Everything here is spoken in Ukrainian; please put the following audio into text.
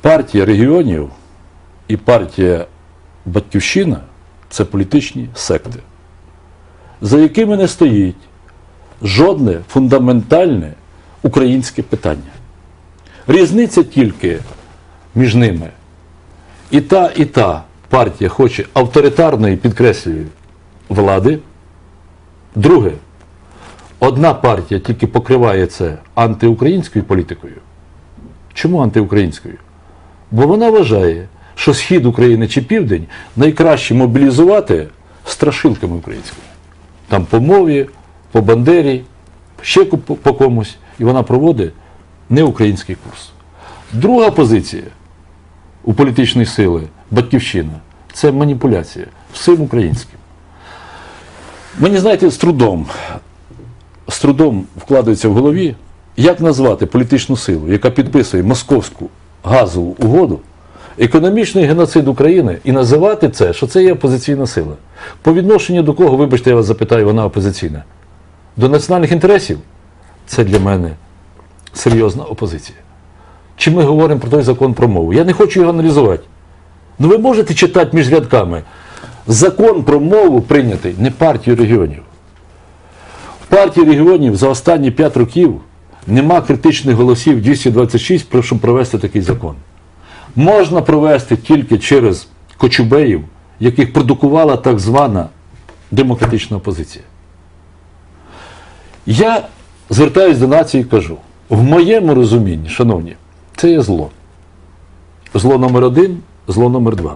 партія регіонів і партія Батьківщина це політичні секти, за якими не стоїть жодне фундаментальне українське питання. Різниця тільки між ними. І та, і та партія хоче авторитарної, підкреслюю, влади. Друге, одна партія тільки покриває це антиукраїнською політикою. Чому антиукраїнською? Бо вона вважає, що схід України чи південь найкраще мобілізувати страшилками українськими. Там по мові, по бандері, ще по, комусь. І вона проводить неукраїнський курс. Друга позиція у політичної сили батьківщина це маніпуляція всім українським. Мені, знаєте, з трудом, з трудом вкладається в голові, як назвати політичну силу, яка підписує московську газову угоду, економічний геноцид України і називати це, що це є опозиційна сила. По відношенню до кого, вибачте, я вас запитаю, вона опозиційна? До національних інтересів? Це для мене серйозна опозиція. Чи ми говоримо про той закон про мову? Я не хочу його аналізувати. Ну ви можете читати між рядками. Закон про мову прийнятий не партію регіонів. В партії регіонів за останні 5 років нема критичних голосів 226, про- щоб провести такий закон. Можна провести тільки через кочубеїв, яких продукувала так звана демократична опозиція. Я звертаюся до нації і кажу: в моєму розумінні, шановні, це є зло. Зло номер один, зло номер два.